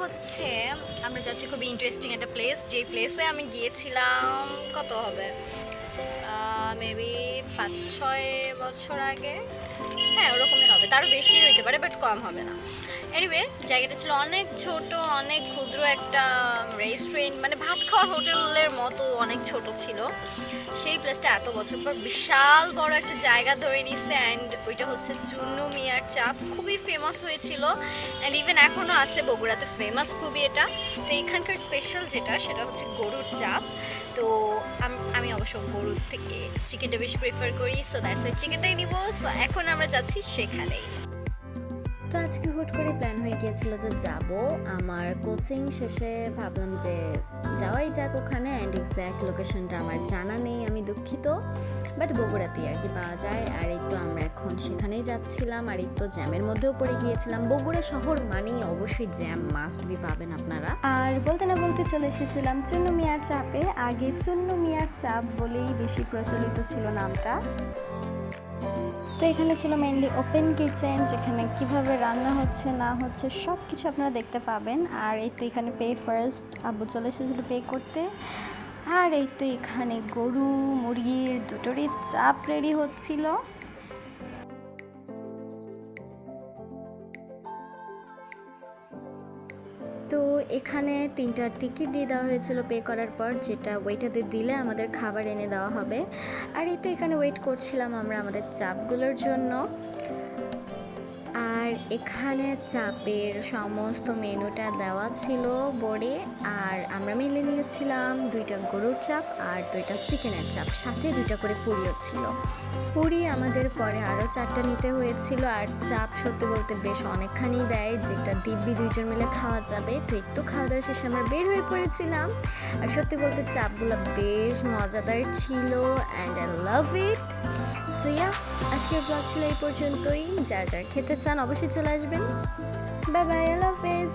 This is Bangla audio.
হচ্ছে আমরা যাচ্ছি খুবই ইন্টারেস্টিং একটা প্লেস যে প্লেসে আমি গিয়েছিলাম, কত হবে? মেবি পাঁচ ছয় বছর আগে। হ্যাঁ ওরকমই হবে। তারও বেশি হইতে পারে বাট কম হবে না। এনিওয়ে জায়গাটা ছিল অনেক ছোট, অনেক ক্ষুদ্র একটা রেস্টুরেন্ট মানে ভাত খাওয়ার হোটেলের মতো অনেক ছোট ছিল। সেই প্লেসটা এত বছর পর বিশাল বড় একটা জায়গা ধরে নিচ্ছে অ্যান্ড ওইটা হচ্ছে চুন্নু মিয়ার চাপ। খুবই ফেমাস হয়েছিল অ্যান্ড ইভেন এখনও আছে, বগুড়াতে ফেমাস খুবই এটা। তো এখানকার স্পেশাল যেটা, সেটা হচ্ছে গরুর চাপ। তো আম- আমি অবশ্য গরুর থেকে চিকেনটা বেশি প্রেফার করি সো দ্যাটস ওই চিকেনটাই নিব। সো এখন আমরা যাচ্ছি সেখানেই। তো আজকে হুট করে প্ল্যান হয়ে গিয়েছিল যে যাব। আমার কোচিং শেষে ভাবলাম যে যাওয়াই যাক ওখানে অ্যান্ড এক্স্যাক্ট লোকেশনটা আমার জানা নেই, আমি দুঃখিত। বাট বগুড়াতেই আর কি পাওয়া যায়। আর এই তো আমরা এখন সেখানেই যাচ্ছিলাম। আর এই তো জ্যামের মধ্যেও পড়ে গিয়েছিলাম। বগুড়া শহর মানেই অবশ্যই জ্যাম মাস্ট বি পাবেন আপনারা। আর বলতে না বলতে চলে এসেছিলাম চুন্নু মিয়ার চাপে। আগে চুন্নু মিয়ার চাপ বলেই বেশি প্রচলিত ছিল নামটা। তো এখানে ছিল মেনলি ওপেন কিচেন যেখানে কীভাবে রান্না হচ্ছে, না হচ্ছে সব কিছু আপনারা দেখতে পাবেন। আর এই তো এখানে পে ফার্স্ট আব্বু চলে এসেছিল পে করতে। আর এই তো এখানে গরু, মুরগির দুটোরই চাপ রেডি হচ্ছিল। তো এখানে তিনটা টিকিট দিয়ে দেওয়া হয়েছিল পে করার পর, যেটা ওয়েটারদের দিলে আমাদের খাবার এনে দেওয়া হবে। আর এই তো এখানে ওয়েট করছিলাম আমরা আমাদের চাপগুলোর জন্য। এখানে চাপের সমস্ত মেনুটা দেওয়া ছিল বোর্ডে, আর আমরা মিলে নিয়েছিলাম দুইটা গরুর চাপ আর দুইটা চিকেনের চাপ, সাথে দুইটা করে পুরিও ছিল। পুরি আমাদের পরে আরও চারটা নিতে হয়েছিল, আর চাপ সত্যি বলতে বেশ অনেকখানি দেয়, যেটা দিব্যি দুইজন মিলে খাওয়া যাবে। তো একটু খাওয়া দাওয়া শেষে আমরা বের হয়ে পড়েছিলাম, আর সত্যি বলতে চাপগুলো বেশ মজাদার ছিল and I love it so yeah আজকের ব্লগ ছিল এই পর্যন্তই। যারা যারা খেতে চান অবশ্যই চলে আসবেন। বাই বাই আল্লাহ হাফেজ